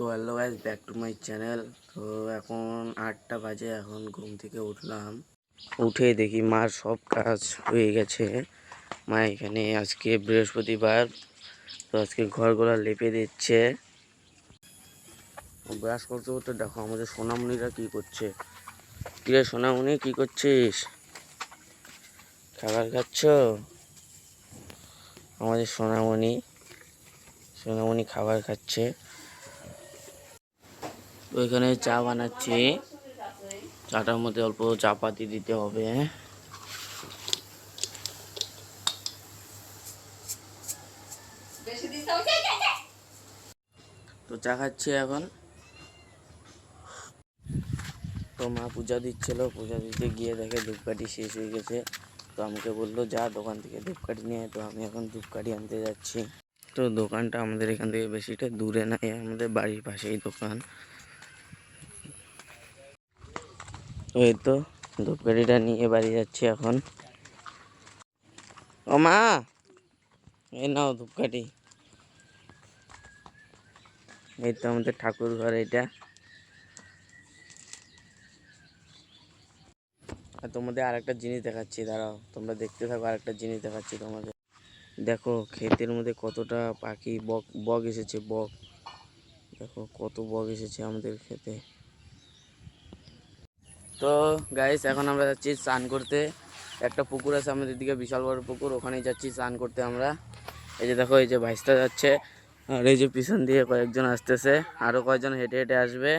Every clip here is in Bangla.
So hello guys back to my channel তো এখন আটটা বাজে, এখন ঘুম থেকে উঠলাম। উঠে দেখি মার সব কাজ হয়ে গেছে। মা এখানে আজকে বৃহস্পতিবার, তো আজকে ঘরগুলো লেপে দিচ্ছে। ব্রাশ করতে করতে দেখো আমাদের সোনামণিরা কি করছে। কিরে সোনামণি, কি করছিস? খাবার খাচ্ছ? আমাদের সোনামণি সোনামণি খাবার খাচ্ছে। তো এখানে চা বানাচ্ছি। চাটার মধ্যে অল্প চা পাতি দিতে হবে। তো চা খাচ্ছি এখন। তো মা পূজা দিচ্ছিল। পূজা দিতে গিয়ে দেখে ধূপকাঠি শেষ হয়ে গেছে। তো আমাকে বলল, যা দোকান থেকে ধূপকাঠি নিয়ে তো আমি এখন ধূপকাঠি আনতে যাচ্ছি। তো দোকানটা আমাদের এখান থেকে বেশিটা দূরে নাই, আমাদের বাড়ির পাশেই দোকান। ওই তো ধূপকাঠিটা নিয়ে বাড়ি যাচ্ছি এখন। ও মা, এই নাও ধূপকাঠি। এই তো আমাদের ঠাকুর ঘর এটা আর তোমাদের আরেকটা জিনিস দেখাচ্ছি, দাঁড়াও, তোমরা দেখতে থাকো আরেকটা জিনিস দেখাচ্ছি তোমাদের। দেখো, ক্ষেতের মধ্যে কতটা পাখি, বক বক এসেছে, বক। দেখো, কত বক এসেছে আমাদের ক্ষেতে। তো গাইস এখন আমরা যাচ্ছি স্নান করতে। একটা পুকুর আছে আমাদের দিকে, বিশাল বড় পুকুর, ওখানেই যাচ্ছি স্নান করতে আমরা। এই যে দেখো, এই যে ভাইস্তা যাচ্ছে, আর এই যে পিছন দিয়ে কয়েকজন আসতেছে আরও কয়েকজন হেঁটে হেঁটে আসবে।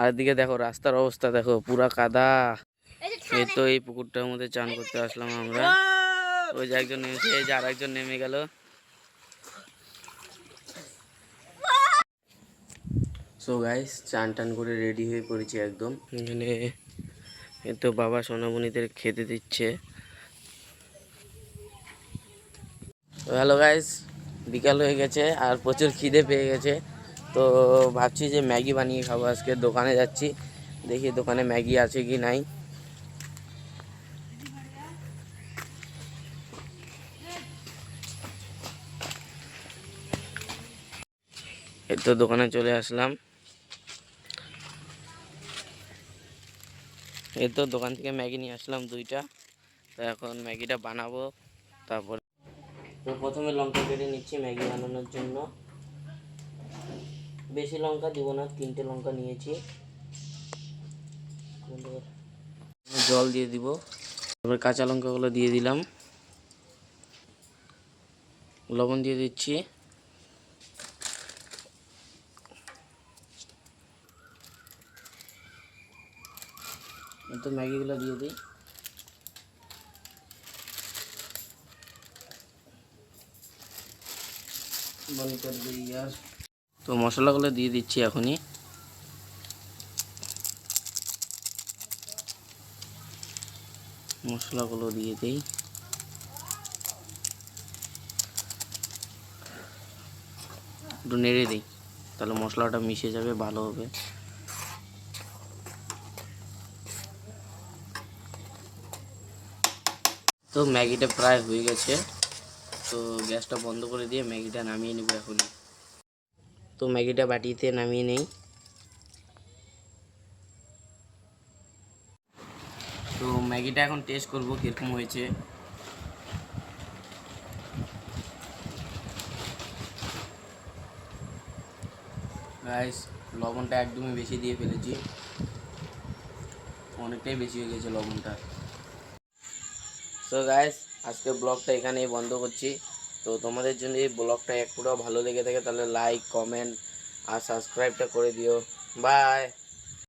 আর এদিকে দেখো, রাস্তার অবস্থা দেখো, পুরা কাদা। এই তো এই পুকুরটার মধ্যে চান করতে আসলাম আমরা। ওই যে একজন নেমেছে এই যে আর একজন নেমে গেল। সো গাইস চান টান করে রেডি হয়ে পড়েছি একদম। এখানে তো বাবা সোনামণিদের খেতে দিচ্ছে। হ্যালো গাইস, বিকাল হয়ে গেছে আর প্রচুর খিদে পেয়ে গেছে। তো ভাবছি যে ম্যাগি বানিয়ে খাব, আজকে দোকানে যাচ্ছি। দেখি দোকানে ম্যাগি আছে কি নাই। তো দোকানে চলে আসলাম। এই তো দোকান থেকে ম্যাগি নিয়ে আসলাম দুইটা। তো এখন ম্যাগিটা বানাবো, তারপর তো প্রথমে লঙ্কা কেটে নিচ্ছি ম্যাগি বানানোর জন্য। বেশি লঙ্কা দিব না, তিনটে লঙ্কা নিয়েছি। জল দিয়ে দিব। তারপর কাঁচা লঙ্কাগুলো দিয়ে দিলাম। লবণ দিয়ে দিচ্ছি। তো ম্যাগিগুলো দিয়ে দিই। বন্ধ তো মশলাগুলো দিয়ে দিচ্ছি এখনই। মশলাগুলো দিয়ে দিই। একটু নেড়ে দিই, তাহলে মশলাটা মিশে যাবে, ভালো হবে। তো ম্যাগিটা প্রায় হয়ে গেছে। তো গ্যাসটা বন্ধ করে দিয়ে ম্যাগিটা নামিয়ে নেব এখনই। তো ম্যাগিটা বাটিতে নামিয়ে নেই। তো ম্যাগিটা এখন টেস্ট করব কীরকম হয়েছে। গাইস লবণটা একদমই বেশি দিয়ে ফেলেছি। অনেকটাই বেশি হয়ে গেছে লবণটা। সো গাইস আজকে ব্লগটা এখানেই বন্ধ করছি। তো তোমাদের জন্য এই ব্লগটা এক পুরো ভালো লেগে থাকে, তাহলে লাইক কমেন্ট আর সাবস্ক্রাইবটা করে দিও। বাই